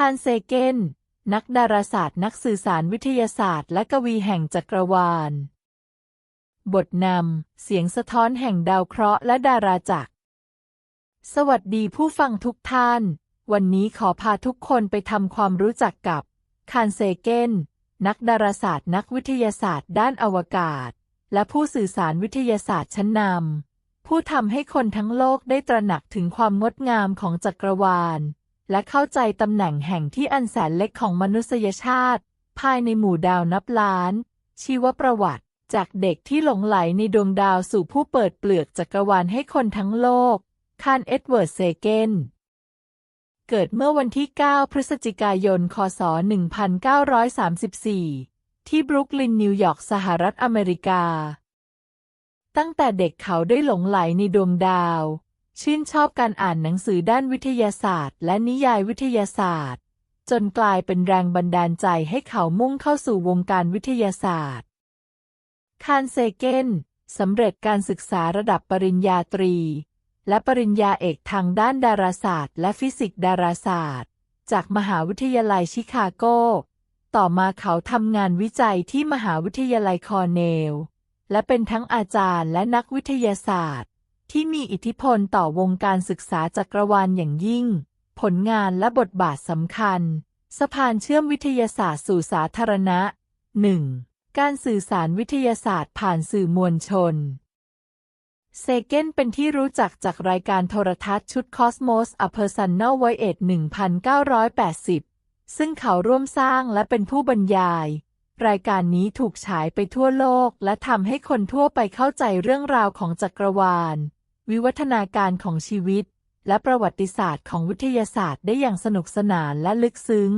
คานเซเกน นักดาราศาสตร์ นักสื่อสารวิทยาศาสตร์ และกวีแห่งจักรวาล บทนำ เสียงสะท้อนแห่งดาวเคราะห์และดาราจักร สวัสดีผู้ฟังทุกท่าน วันนี้ขอพาทุกคนไปทำความรู้จักกับ คานเซเกน นักดาราศาสตร์ นักวิทยาศาสตร์ ด้านอวกาศ และผู้สื่อสารวิทยาศาสตร์ชั้นนำผู้ทำให้คนทั้งโลกได้ตระหนักถึงความงดงามของจักรวาล และเข้าใจตำแหน่งแห่งที่อันแสนเล็กของมนุษยชาติ ภายในหมู่ดาวนับล้าน ชีวประวัติ จากเด็กที่หลงไหลในดวงดาวสู่ผู้เปิดเปลือกจักรวาลให้คนทั้งโลก คานเอ็ดเวิร์ดเซเกนเกิดเมื่อวันที่ 9 พฤศจิกายน คศ 1934 ที่บรุกลิน นิวยอร์ก สหรัฐอเมริกา ตั้งแต่เด็กเขาได้หลงไหลในดวงดาว ชื่นชอบการอ่านหนังสือด้านวิทยาศาสตร์ และนิยายวิทยาศาสตร์ จนกลายเป็นแรงบันดาลใจให้เขามุ่งเข้าสู่วงการวิทยาศาสตร์คานเซเกนสำเร็จการศึกษาระดับปริญญาตรี และปริญญาเอกทางด้านดาราศาสตร์ และฟิสิกส์ดาราศาสตร์ จากมหาวิทยาลัยชิคาโก ต่อมาเขาทำงานวิจัยที่มหาวิทยาลัยคอร์เนล และเป็นทั้งอาจารย์และนักวิทยาศาสตร์ ที่มีอิทธิพลต่อวงการศึกษาจักรวาลอย่างยิ่ง ผลงานและบทบาทสำคัญ สะพานเชื่อมวิทยาศาสตร์สู่สาธารณะ 1. การสื่อสารวิทยาศาสตร์ผ่านสื่อมวลชน เซเกนเป็นที่รู้จักจากรายการโทรทัศน์ชุด Cosmos A Personal Voyage 1980 ซึ่งเขาร่วมสร้างและเป็นผู้บรรยาย รายการนี้ถูกฉายไปทั่วโลก และทำให้คนทั่วไปเข้าใจเรื่องราวของจักรวาล วิวัฒนาการของชีวิต และประวัติศาสตร์ของวิทยาศาสตร์ได้อย่างสนุกสนานและลึกซึ้ง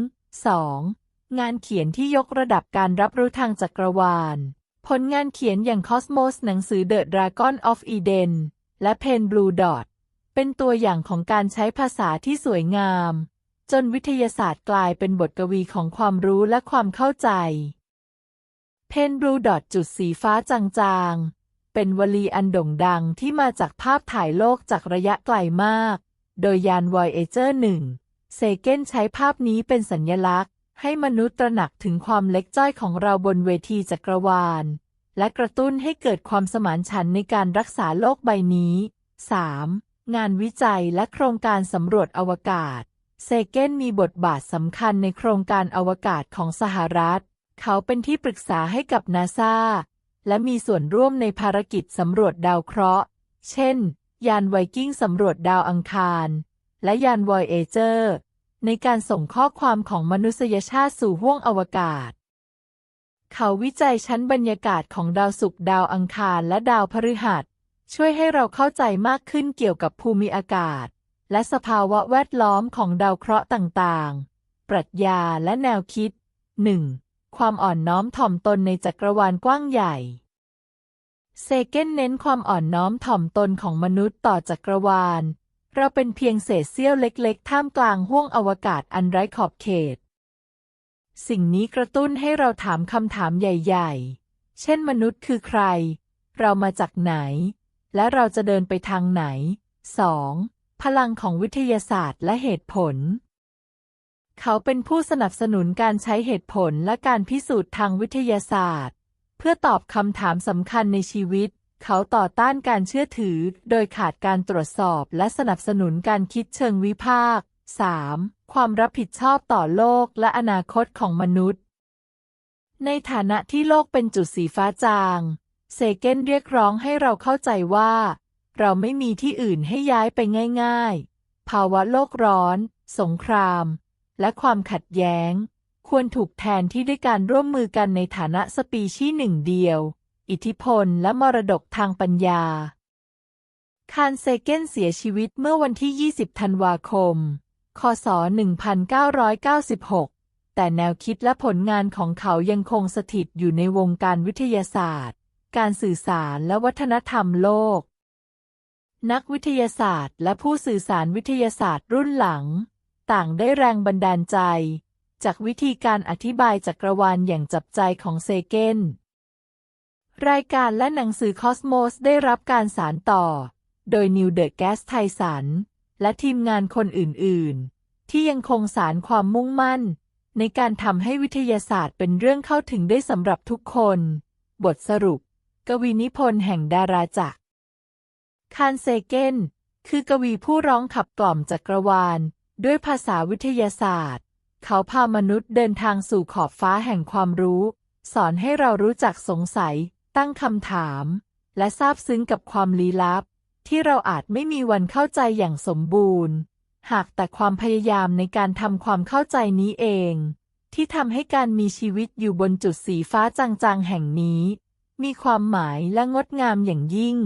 2. งานเขียนที่ยกระดับการรับรู้ทางจักรวาล ผลงานเขียนอย่าง Cosmos หนังสือ The Dragon of Eden และ Pen Blue Dot เป็นตัวอย่างของการใช้ภาษาที่สวยงาม จนวิทยาศาสตร์กลายเป็นบทกวีของความรู้และความเข้าใจ เพนบลูดอทจุดสีฟ้าจางๆ เป็นวลีอันโด่งดังที่มาจากภาพถ่ายโลกจากระยะไกลมาก โดยยาน Voyager 1เซเกนใช้ภาพนี้เป็นสัญลักษณ์ ให้มนุษย์ตระหนักถึงความเล็กจ้อยของเราบนเวทีจักรวาล และกระตุ้นให้เกิดความสมานฉันในการรักษาโลกใบนี้ 3. งานวิจัยและโครงการสำรวจอวกาศ เซเกนมีบทบาทสำคัญในโครงการอวกาศของสหรัฐ เขาเป็นที่ปรึกษาให้กับนาซา และมีส่วนร่วมในภารกิจสำรวจดาวเคราะห์ เช่น ยานไวกิ้งสำรวจดาวอังคาร และยาน Voyager ในการส่งข้อความของมนุษยชาติสู่ห้วงอวกาศ เขาวิจัยชั้นบรรยากาศของดาวศุกร์ดาวอังคารและดาวพฤหัส ช่วยให้เราเข้าใจมากขึ้นเกี่ยวกับภูมิอากาศ และสภาวะแวดล้อมของดาวเคราะห์ต่างๆ ปรัชญาและแนวคิด 1. ความอ่อนน้อมถ่อมตนในจักรวาลกว้างใหญ่ เซเกนเน้นความอ่อนน้อมถ่อมตนของมนุษย์ต่อจักรวาล เราเป็นเพียงเศษเสี้ยวเล็กๆ ท่ามกลางห้วงอวกาศอันไร้ขอบเขต สิ่งนี้กระตุ้นให้เราถามคำถามใหญ่ ๆ เช่นมนุษย์คือใคร เรามาจากไหน และเราจะเดินไปทางไหน 2. พลังของวิทยาศาสตร์และเหตุผล เขาเป็นผู้สนับสนุนการใช้เหตุผลและการพิสูจน์ทางวิทยาศาสตร์ เพื่อตอบคำถามสำคัญในชีวิต เขาต่อต้านการเชื่อถือ โดยขาดการตรวจสอบและสนับสนุนการคิดเชิงวิพากษ์ 3. ความรับผิดชอบต่อโลกและอนาคตของมนุษย์ ในฐานะที่โลกเป็นจุดสีฟ้าจาง เซเกนเรียกร้องให้เราเข้าใจว่า เราไม่มีที่อื่นให้ย้ายไปง่าย ๆ ภาวะโลกร้อน สงคราม และความขัดแย้ง ควรถูกแทนที่ด้วยการร่วมมือกันในฐานะสปีชีส์หนึ่งเดียว อิทธิพลและมรดกทางปัญญา คานเซเกนเสียชีวิตเมื่อวันที่ 20 ธันวาคม คศ 1996 แต่แนวคิดและผลงานของเขายังคงสถิตอยู่ในวงการวิทยาศาสตร์ การสื่อสารและวัฒนธรรมโลกนักวิทยาศาสตร์และผู้สื่อสารวิทยาศาสตร์รุ่นหลัง ต่างได้แรงบันดาลใจ จากวิธีการอธิบายจักรวาลอย่างจับใจของเซเกนรายการและหนังสือคอสโมสได้รับการสานต่อ โดยนิวเดอะแกสไทสันและทีมงานคนอื่น ๆ ที่ยังคงสารความมุ่งมั่น ในการทำให้วิทยาศาสตร์เป็นเรื่องเข้าถึงได้สำหรับทุกคน บทสรุป กวีนิพนธ์แห่งดาราจักรคานเซเกนคือกวีผู้ร้องขับกล่อมจักรวาล ด้วยภาษาวิทยาศาสตร์ เขาพามนุษย์เดินทางสู่ขอบฟ้าแห่งความรู้ สอนให้เรารู้จักสงสัย ตั้งคำถาม และซาบซึ้งกับความลี้ลับ ที่เราอาจไม่มีวันเข้าใจอย่างสมบูรณ์ หากแต่ความพยายามในการทำความเข้าใจนี้เอง ที่ทำให้การมีชีวิตอยู่บนจุดสีฟ้าจางๆแห่งนี้ มีความหมายและงดงามอย่างยิ่ง